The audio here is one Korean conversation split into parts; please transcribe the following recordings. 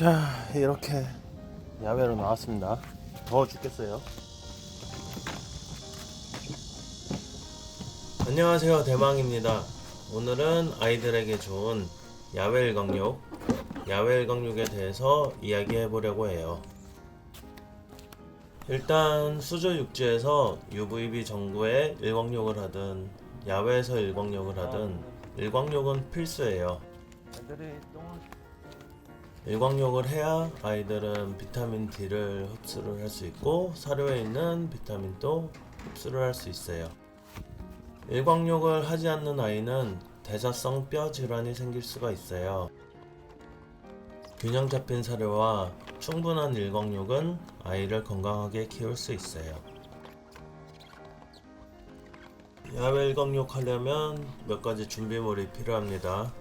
자 이렇게 야외로 나왔습니다. 더워 죽겠어요. 안녕하세요 대망입니다. 오늘은 아이들에게 좋은 야외 일광욕 야외 일광욕에 대해서 이야기해 보려고 해요. 일단 수조 육지에서 UVB 전구에 일광욕을 하든 야외에서 일광욕을 하든 일광욕은 필수예요. 애들이 똥을 일광욕을 해야 아이들은 비타민 D를 흡수를 할 수 있고 사료에 있는 비타민도 흡수를 할 수 있어요. 일광욕을 하지 않는 아이는 대사성 뼈 질환이 생길 수가 있어요. 균형 잡힌 사료와 충분한 일광욕은 아이를 건강하게 키울 수 있어요. 야외 일광욕 하려면 몇 가지 준비물이 필요합니다.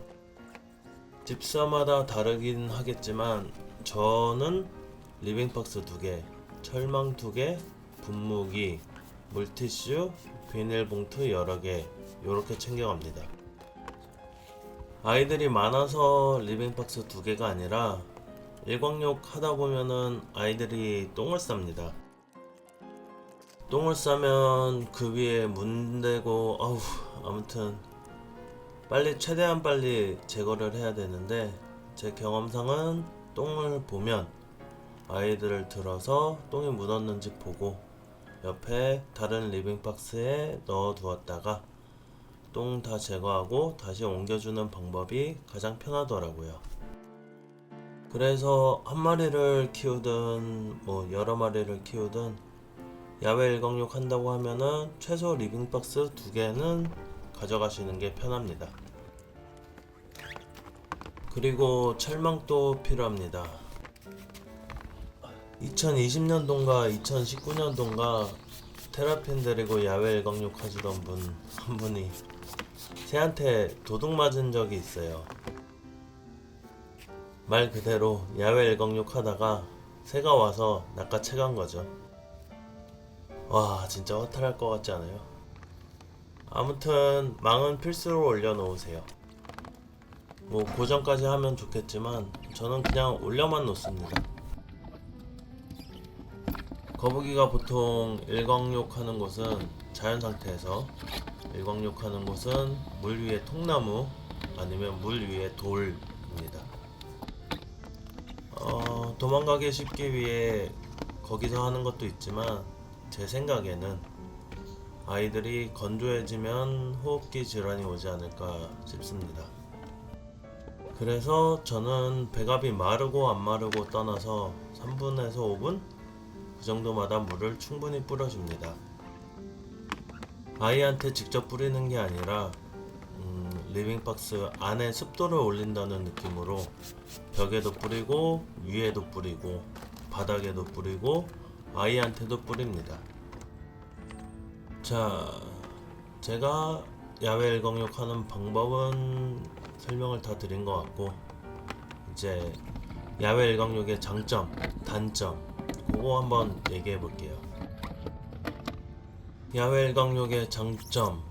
집사마다 다르긴 하겠지만 저는 리빙박스 두 개, 철망 두 개, 분무기, 물티슈, 비닐봉투 여러 개 이렇게 챙겨갑니다. 아이들이 많아서 리빙박스 두 개가 아니라 일광욕 하다 보면은 아이들이 똥을 쌉니다. 똥을 싸면 그 위에 문 대고 아우 아무튼 빨리 최대한 빨리 제거를 해야 되는데 제 경험상은 똥을 보면 아이들을 들어서 똥이 묻었는지 보고 옆에 다른 리빙 박스에 넣어 두었다가 똥 다 제거하고 다시 옮겨주는 방법이 가장 편하더라고요. 그래서 한 마리를 키우든 뭐 여러 마리를 키우든 야외 일광욕 한다고 하면은 최소 리빙 박스 두 개는 가져가시는 게 편합니다. 그리고 철망도 필요합니다. 2020년도인가 2019년도인가 테라핀 데리고 야외 일광욕 하시던 분 한 분이 새한테 도둑 맞은 적이 있어요. 말 그대로 야외 일광욕 하다가 새가 와서 낚아채간 거죠. 와 진짜 허탈할 것 같지 않아요? 아무튼 망은 필수로 올려놓으세요. 뭐 고정까지 하면 좋겠지만 저는 그냥 올려만 놓습니다. 거북이가 보통 일광욕 하는 곳은 자연 상태에서 일광욕 하는 곳은 물 위에 통나무 아니면 물 위에 돌입니다. 어, 도망가기 쉽기 위해 거기서 하는 것도 있지만 제 생각에는 아이들이 건조해지면 호흡기 질환이 오지 않을까 싶습니다. 그래서 저는 배갑이 마르고 안 마르고 떠나서 3분에서 5분 그 정도마다 물을 충분히 뿌려줍니다. 아이한테 직접 뿌리는 게 아니라 음, 리빙박스 안에 습도를 올린다는 느낌으로 벽에도 뿌리고 위에도 뿌리고 바닥에도 뿌리고 아이한테도 뿌립니다. 자, 제가 야외 일광욕 하는 방법은 설명을 다 드린 것 같고 이제 야외 일광욕의 장점, 단점 그거 한번 얘기해 볼게요. 야외 일광욕의 장점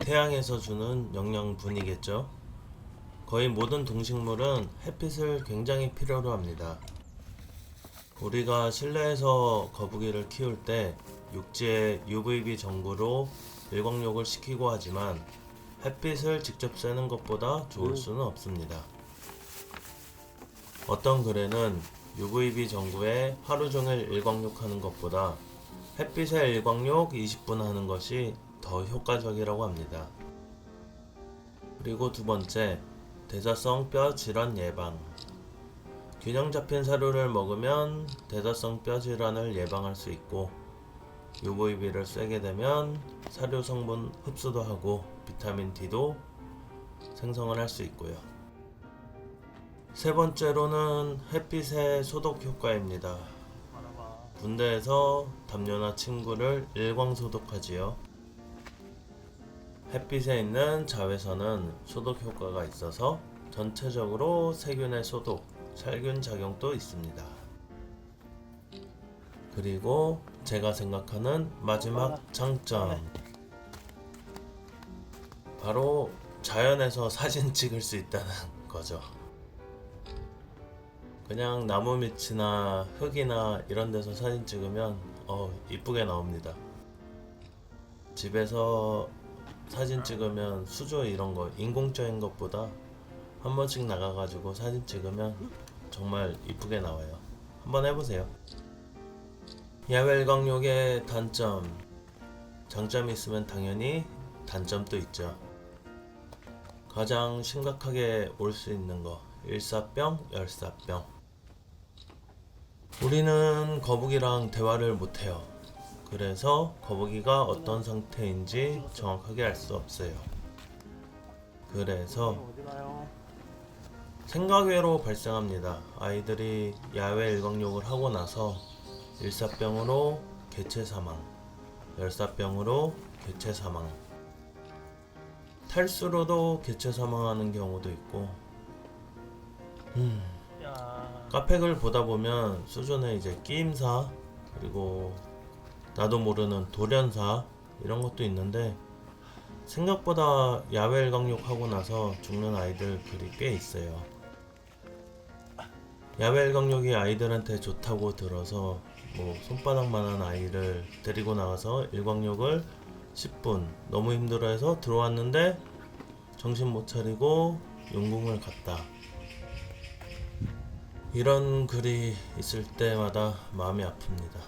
태양에서 주는 영양분이겠죠. 거의 모든 동식물은 햇빛을 굉장히 필요로 합니다. 우리가 실내에서 거북이를 키울 때 육지에 UVB 전구로 일광욕을 시키고 하지만 햇빛을 직접 쐬는 것보다 좋을 수는 없습니다. 어떤 글에는 UVB 전구에 하루 종일 일광욕 하는 것보다 햇빛에 일광욕 20분 하는 것이 더 효과적이라고 합니다. 그리고 두 번째, 대사성 뼈 질환 예방. 균형 잡힌 사료를 먹으면 대사성 뼈 질환을 예방할 수 있고 UVB를 쐬게 되면 사료 성분 흡수도 하고 비타민 D도 생성을 할 수 있고요. 세 번째로는 햇빛의 소독 효과입니다. 군대에서 담요나 침구를 일광 소독하지요. 햇빛에 있는 자외선은 소독 효과가 있어서 전체적으로 세균의 소독, 살균 작용도 있습니다. 그리고 제가 생각하는 마지막 장점. 바로 자연에서 사진 찍을 수 있다는 거죠. 그냥 나무 밑이나 흙이나 이런 데서 사진 찍으면 어 이쁘게 나옵니다. 집에서 사진 찍으면 수조 이런 거 인공적인 것보다 한 번씩 나가가지고 사진 찍으면 정말 이쁘게 나와요. 한번 해보세요. 야외 일광욕의 단점, 장점이 있으면 당연히 단점도 있죠. 가장 심각하게 올 수 있는 거 일사병, 열사병. 우리는 거북이랑 대화를 못해요. 그래서 거북이가 어떤 상태인지 정확하게 알 수 없어요. 그래서? 생각외로 발생합니다. 아이들이 야외 일광욕을 하고 나서 일사병으로 개체 사망, 열사병으로 개체 사망, 탈수로도 개체 사망하는 경우도 있고, 음, 야, 카페글 보다 보면 수준의 이제 끼임사 그리고 나도 모르는 돌연사 이런 것도 있는데 생각보다 야외 일광욕 하고 나서 죽는 아이들 글이 꽤 있어요. 야외 일광욕이 아이들한테 좋다고 들어서 뭐 손바닥만한 아이를 데리고 나가서 일광욕을 10분 너무 힘들어해서 들어왔는데 정신 못 차리고 용궁을 갔다. 이런 글이 있을 때마다 마음이 아픕니다.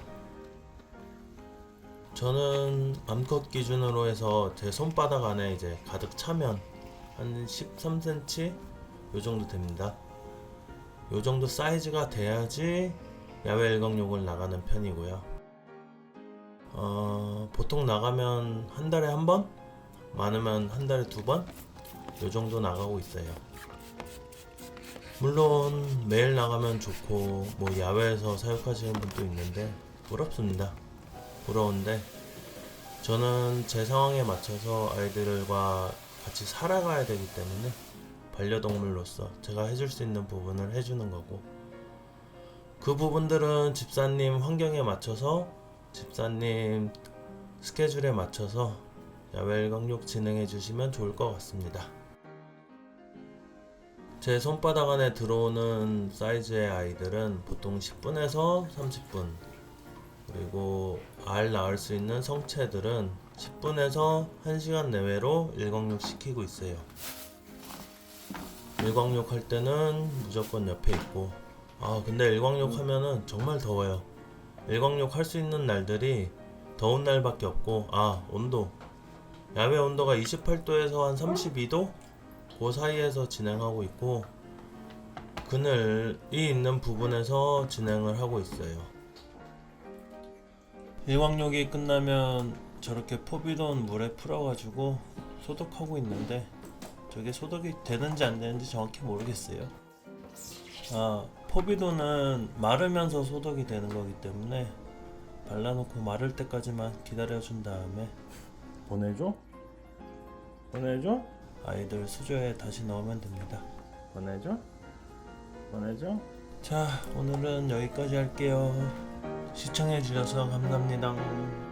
저는 암컷 기준으로 해서 제 손바닥 안에 이제 가득 차면 한 13cm 요 정도 됩니다. 요 정도 사이즈가 돼야지 야외 일광욕을 나가는 편이고요. 어, 보통 나가면 한 달에 한 번? 많으면 한 달에 두 번? 요 정도 나가고 있어요. 물론 매일 나가면 좋고 뭐 야외에서 사육하시는 분도 있는데 부럽습니다. 부러운데 저는 제 상황에 맞춰서 아이들과 같이 살아가야 되기 때문에 반려동물로서 제가 해줄 수 있는 부분을 해주는 거고 그 부분들은 집사님 환경에 맞춰서 집사님 스케줄에 맞춰서 야외 일광욕 진행해 주시면 좋을 것 같습니다. 제 손바닥 안에 들어오는 사이즈의 아이들은 보통 10분에서 30분 그리고 알 낳을 수 있는 성체들은 10분에서 1시간 내외로 일광욕 시키고 있어요. 일광욕 할 때는 무조건 옆에 있고 아 근데 일광욕 하면은 정말 더워요. 일광욕 할 수 있는 날들이 더운 날밖에 없고 아 온도 야외 온도가 28도에서 한 32도 그 사이에서 진행하고 있고 그늘이 있는 부분에서 진행을 하고 있어요. 일광욕이 끝나면 저렇게 포비돈 물에 풀어가지고 소독하고 있는데 저게 소독이 되는지 안 되는지 정확히 모르겠어요. 아 포비돈은 마르면서 소독이 되는 거기 때문에 발라놓고 마를 때까지만 기다려준 다음에 보내줘? 보내줘? 아이들 수조에 다시 넣으면 됩니다. 보내줘? 보내줘? 자, 오늘은 여기까지 할게요. 시청해주셔서 감사합니다.